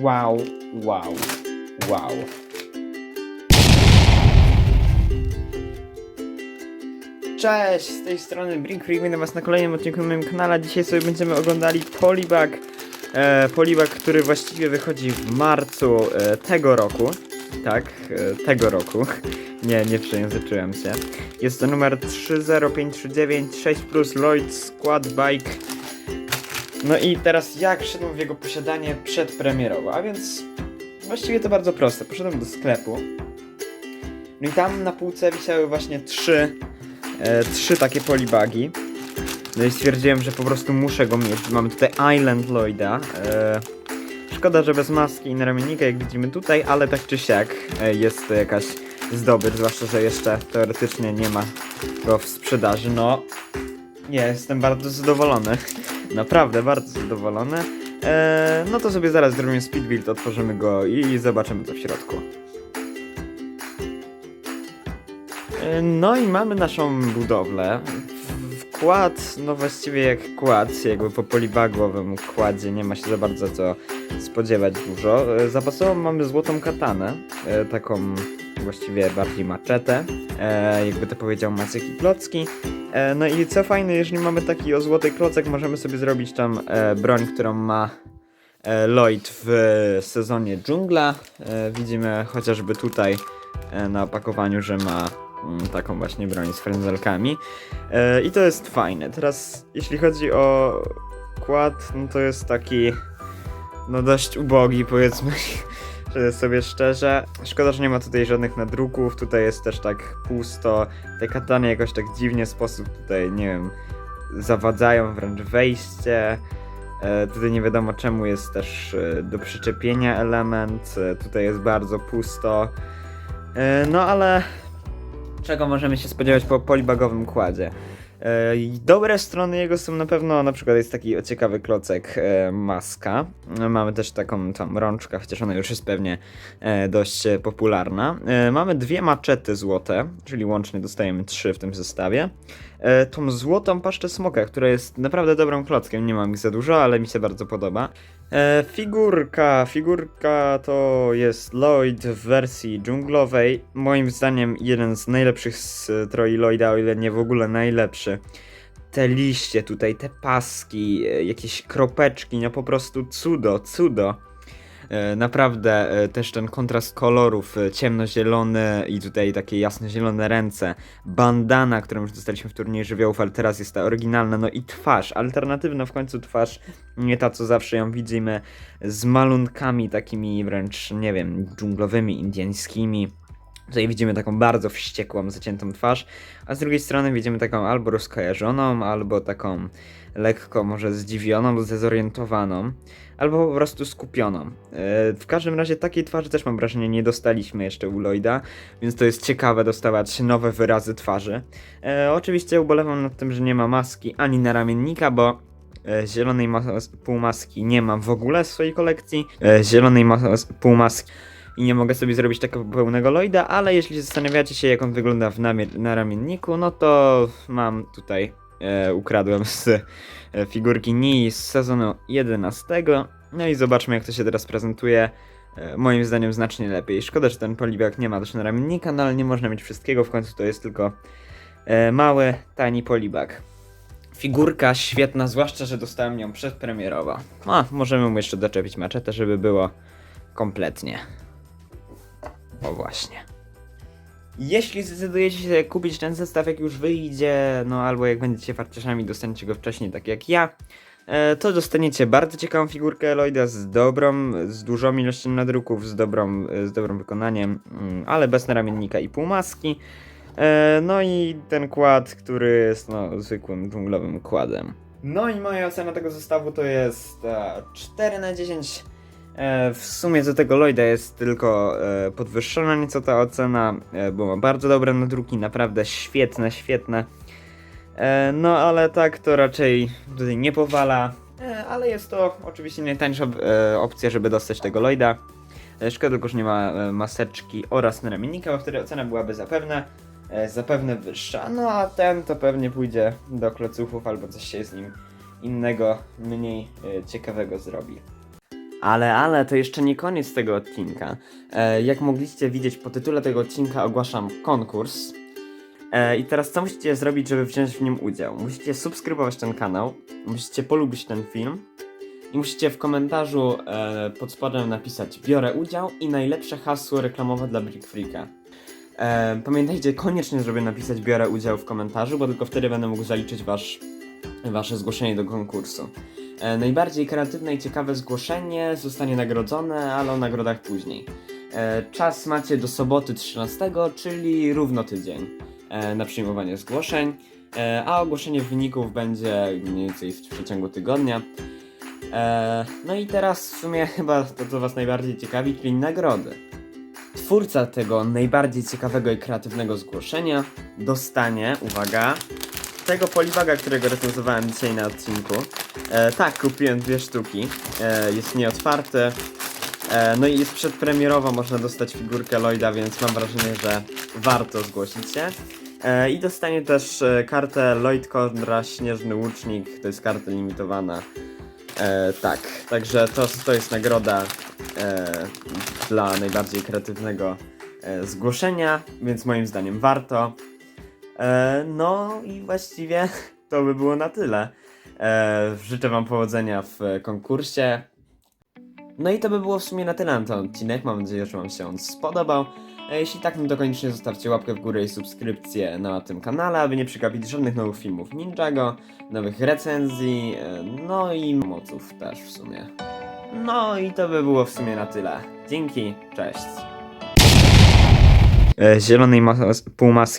Wow, wow, wow. Cześć, z tej strony Brink Freak, was na kolejnym odcinku na moim kanale. Dzisiaj sobie będziemy oglądali Polibag. E, Polibag, który właściwie wychodzi w marcu e, tego roku. Tak, e, tego roku. Nie, nie przejęzyczyłem się. Jest to numer 30539 6 plus Lloyd Squad Bike. No i teraz jak szedłem w jego posiadanie przedpremierowo, a więc właściwie to bardzo proste. Poszedłem do sklepu. No i tam na półce wisiały właśnie trzy, e, trzy takie polibagi. No i stwierdziłem, że po prostu muszę go mieć. Mamy tutaj Island Lloyda. E, szkoda, że bez maski i naramiennika, jak widzimy tutaj, ale tak czy siak e, jest to jakaś zdobycz, zwłaszcza, że jeszcze teoretycznie nie ma go w sprzedaży. No, nie, jestem bardzo zadowolony. Naprawdę bardzo zadowolony. E, no to sobie zaraz zrobimy speed build, otworzymy go i zobaczymy co w środku. E, No i mamy naszą budowlę. Wkład, no właściwie jak kład, jakby po polibagowym kładzie nie ma się za bardzo co spodziewać dużo. E, Zapasową mamy złotą katanę, e, taką właściwie bardziej maczetę, e, jakby to powiedział Maciek i Plocki. E, no i co fajne, jeżeli mamy taki o złoty klocek, możemy sobie zrobić tam e, broń, którą ma e, Lloyd w sezonie dżungla. Widzimy chociażby tutaj na opakowaniu, że ma mm, taką właśnie broń z frędzelkami. I to jest fajne. Teraz jeśli chodzi o kład, no to jest taki no dość ubogi powiedzmy sobie szczerze. Szkoda, że nie ma tutaj żadnych nadruków, tutaj jest też tak pusto. Te katany jakoś tak dziwnie sposób tutaj, nie wiem, zawadzają wręcz wejście. E, tutaj nie wiadomo czemu jest też e, do przyczepienia element, e, tutaj jest bardzo pusto. No ale czego możemy się spodziewać po polibagowym kładzie? E, Dobre strony jego są na pewno, na przykład jest taki ciekawy klocek e, maska. Mamy też taką tam rączkę, chociaż ona już jest pewnie e, dość popularna. Mamy dwie maczety złote, czyli łącznie dostajemy trzy w tym zestawie. Tą złotą paszczę smoka, która jest naprawdę dobrym klockiem, nie mam ich za dużo, ale mi się bardzo podoba. E, Figurka, figurka to jest Lloyd w wersji dżunglowej. Moim zdaniem jeden z najlepszych stroi Lloyda, o ile nie w ogóle najlepszy. Te liście tutaj, te paski, e, jakieś kropeczki, no po prostu cudo, cudo. E, Naprawdę e, też ten kontrast kolorów, e, ciemnozielony i tutaj takie jasnozielone ręce, bandana, którą już dostaliśmy w turnieju żywiołów, ale teraz jest ta oryginalna, no i twarz, alternatywna w końcu twarz, nie ta co zawsze ją widzimy, z malunkami takimi wręcz, nie wiem, dżunglowymi, indyjskimi. Tutaj widzimy taką bardzo wściekłą, zaciętą twarz, a z drugiej strony widzimy taką albo rozkojarzoną, albo taką lekko może zdziwioną, zdezorientowaną, albo po prostu skupioną. E, W każdym razie takiej twarzy też mam wrażenie nie dostaliśmy jeszcze u Lloyda, więc to jest ciekawe dostawać nowe wyrazy twarzy. E, Oczywiście ubolewam nad tym, że nie ma maski ani naramiennika, bo e, zielonej mas- półmaski nie mam w ogóle w swojej kolekcji. Zielonej mas- półmaski i nie mogę sobie zrobić takiego pełnego Lloyda, ale jeśli zastanawiacie się jak on wygląda w namie- naramienniku, no to mam tutaj, e, ukradłem z e, figurki Nii z sezonu 11. No i zobaczmy jak to się teraz prezentuje. E, moim zdaniem znacznie lepiej. Szkoda, że ten polibag nie ma też naramiennika, no ale nie można mieć wszystkiego, w końcu to jest tylko e, mały, tani polibag. Figurka świetna, zwłaszcza, że dostałem ją przedpremierowo. A, możemy mu jeszcze doczepić maczetę, żeby było kompletnie. O właśnie. Jeśli zdecydujecie się kupić ten zestaw, jak już wyjdzie, no albo jak będziecie farciarzami, dostaniecie go wcześniej, tak jak ja, e, to dostaniecie bardzo ciekawą figurkę Lloyda z dobrą, z dużą ilością nadruków, z, dobrą, z dobrym wykonaniem, mm, ale bez naramiennika i półmaski. E, No i ten kład, który jest no, zwykłym dżunglowym kładem. No i moja ocena tego zestawu to jest e, 4 na 10. E, W sumie do tego Lloyda jest tylko e, podwyższona nieco ta ocena, e, bo ma bardzo dobre nadruki, naprawdę świetne, świetne. No ale tak to raczej tutaj nie powala, ale jest to oczywiście najtańsza opcja, żeby dostać tego Lloyda. Szkoda tylko, że nie ma maseczki oraz naramiennika, bo wtedy ocena byłaby zapewne, zapewne wyższa. No a ten to pewnie pójdzie do klocuchów albo coś się z nim innego, mniej ciekawego zrobi. Ale, ale to jeszcze nie koniec tego odcinka. E, jak mogliście widzieć po tytule tego odcinka ogłaszam konkurs. E, I teraz co musicie zrobić, żeby wziąć w nim udział? Musicie subskrybować ten kanał, musicie polubić ten film i musicie w komentarzu e, pod spodem napisać biorę udział i najlepsze hasło reklamowe dla Brick Freaka. E, pamiętajcie koniecznie, żeby napisać biorę udział w komentarzu, bo tylko wtedy będę mógł zaliczyć wasz, wasze zgłoszenie do konkursu. E, najbardziej kreatywne i ciekawe zgłoszenie zostanie nagrodzone, ale o nagrodach później. E, czas macie do soboty 13, czyli równo tydzień e, na przyjmowanie zgłoszeń, a ogłoszenie wyników będzie mniej więcej w przeciągu tygodnia. No i teraz w sumie chyba to, co Was najbardziej ciekawi, czyli nagrody. Twórca tego najbardziej ciekawego i kreatywnego zgłoszenia dostanie, uwaga, tego poliwaga, którego recenzowałem dzisiaj na odcinku. E, tak, kupiłem dwie sztuki. E, jest nieotwarty. E, no i jest przedpremierowo, można dostać figurkę Lloyda, więc mam wrażenie, że warto zgłosić się. E, I dostanie też e, kartę Lloyd Kondra Śnieżny Łucznik, to jest karta limitowana. E, tak, także to, to jest nagroda e, dla najbardziej kreatywnego e, zgłoszenia, więc moim zdaniem warto. E, no i właściwie to by było na tyle. E, życzę Wam powodzenia w konkursie. No i to by było w sumie na tyle na ten odcinek. Mam nadzieję, że Wam się on spodobał. E, Jeśli tak, no to koniecznie zostawcie łapkę w górę i subskrypcję na tym kanale, aby nie przegapić żadnych nowych filmów Ninjago, nowych recenzji, no i moców też w sumie. No i to by było w sumie na tyle. Dzięki, cześć. Zielonej mas- półmaski